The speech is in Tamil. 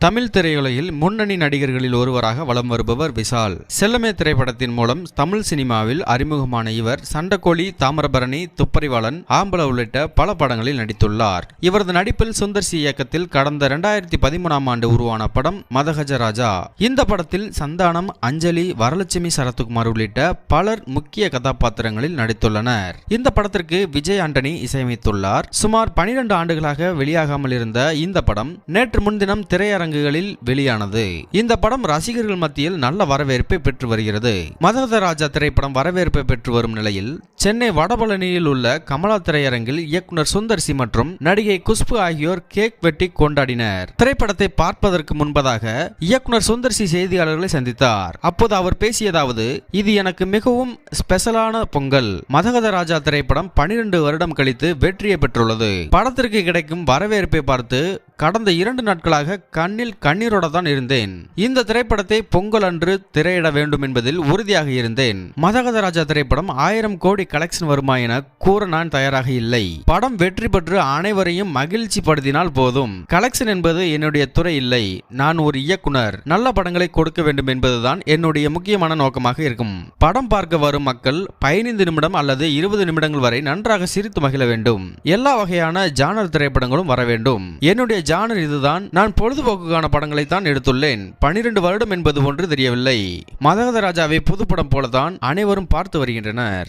தமிழ் திரையுலகில் முன்னணி நடிகர்களில் ஒருவராக வலம் வருபவர் விஷால். செல்லமே திரைப்படத்தின் மூலம் தமிழ் சினிமாவில் அறிமுகமான இவர் சண்டக்கோழி தாமிரபரணி துப்பறிவாளன் ஆம்பள உள்ளிட்ட பல படங்களில் நடித்துள்ளார். இவரது நடிப்பில் சுந்தர் சி இயக்கத்தில் கடந்த இரண்டாயிரத்தி பதிமூணாம் ஆண்டு உருவான படம் மதகஜராஜா. இந்த படத்தில் சந்தானம் அஞ்சலி வரலட்சுமி சரத்குமார் உள்ளிட்ட பலர் முக்கிய கதாபாத்திரங்களில் நடித்துள்ளனர். இந்த படத்திற்கு விஜய் ஆண்டனி இசையமைத்துள்ளார். சுமார் 12 ஆண்டுகளாக வெளியாகாமல் இருந்த இந்த படம் நேற்று முன்தினம் திரையரங்க திரையரங்குகளில் வெளியானது. இந்த படம் ரசிகர்கள் மத்தியில் நல்ல வரவேற்பை பெற்று வருகிறது. மதவத ராஜா திரைப்படம் வரவேற்பை பெற்று வரும் நிலையில் சென்னை வடபழனியில் உள்ள கமலா திரையரங்கில் இயக்குனர் சுந்தர்சி மற்றும் நடிகை குஷ்பு ஆகியோர் கேக் வெட்டி கொண்டாடினர். திரைப்படத்தை பார்ப்பதற்கு முன்பதாக இயக்குனர் சுந்தர்சி செய்தியாளர்களை சந்தித்தார். அப்போது அவர் பேசியதாவது இது எனக்கு மிகவும் ஸ்பெஷலான பொங்கல். மதகத ராஜா திரைப்படம் 12 வருடம் கழித்து வெற்றியை பெற்றுள்ளது. படத்திற்கு கிடைக்கும் வரவேற்பை பார்த்து கடந்த இரண்டு நாட்களாக கண்ணில் கண்ணீரோட தான் இருந்தேன். இந்த திரைப்படத்தை பொங்கல் அன்று திரையிட வேண்டும் என்பதில் உறுதியாக இருந்தேன். மதகத ராஜா திரைப்படம் ஆயிரம் கோடி கலெக்ஷன் வருமா என கூற நான் தயாராக இல்லை. படம் வெற்றி பெற்று அனைவரையும் மகிழ்ச்சி படுத்தினால் போதும். கலெக்ஷன் என்பது என்னுடைய துறை இல்லை. நான் ஒரு இயக்குனர். நல்ல படங்களை கொடுக்க வேண்டும் என்பதுதான் என்னுடைய முக்கியமான நோக்கமாக இருக்கும். படம் பார்க்க வரும் மக்கள் பதினைந்து நிமிடம் அல்லது இருபது நிமிடங்கள் வரை நன்றாக சிரித்து மகிழ வேண்டும். எல்லா வகையான ஜானர் திரைப்படங்களும் வர வேண்டும். என்னுடைய ஜானர் இதுதான். நான் பொழுதுபோக்குக்கான படங்களை தான் எடுத்துள்ளேன். பனிரெண்டு வருடம் என்பது ஒன்று தெரியவில்லை. மதகத ராஜாவை புதுப்படம் போலதான் அனைவரும் பார்த்து வருகின்றனர்.